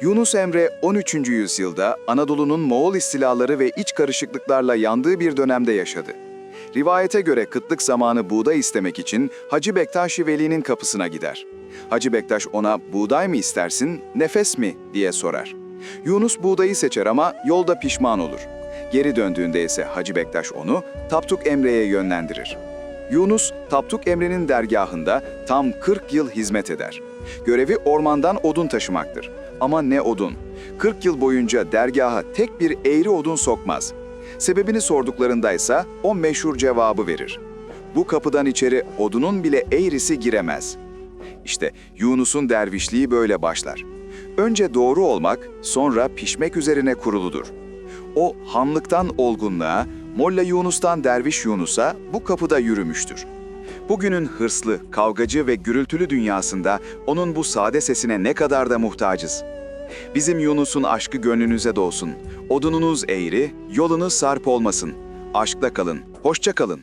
Yunus Emre 13. yüzyılda Anadolu'nun Moğol istilaları ve iç karışıklıklarla yandığı bir dönemde yaşadı. Rivayete göre kıtlık zamanı buğday istemek için Hacı Bektaş-ı Veli'nin kapısına gider. Hacı Bektaş ona buğday mı istersin, nefes mi diye sorar. Yunus buğdayı seçer ama yolda pişman olur. Geri döndüğünde ise Hacı Bektaş onu Tapduk Emre'ye yönlendirir. Yunus, Tapduk Emre'nin dergahında tam 40 yıl hizmet eder. Görevi ormandan odun taşımaktır. Ama ne odun? 40 yıl boyunca dergaha tek bir eğri odun sokmaz. Sebebini sorduklarındaysa o meşhur cevabı verir. Bu kapıdan içeri odunun bile eğrisi giremez. İşte Yunus'un dervişliği böyle başlar. Önce doğru olmak, sonra pişmek üzerine kuruludur. O hamlıktan olgunluğa, Molla Yunus'tan Derviş Yunus'a bu kapıda yürümüştür. Bugünün hırslı, kavgacı ve gürültülü dünyasında onun bu sade sesine ne kadar da muhtacız. Bizim Yunus'un aşkı gönlünüze dolsun. Odununuz eğri, yolunuz sarp olmasın. Aşkla kalın, hoşça kalın.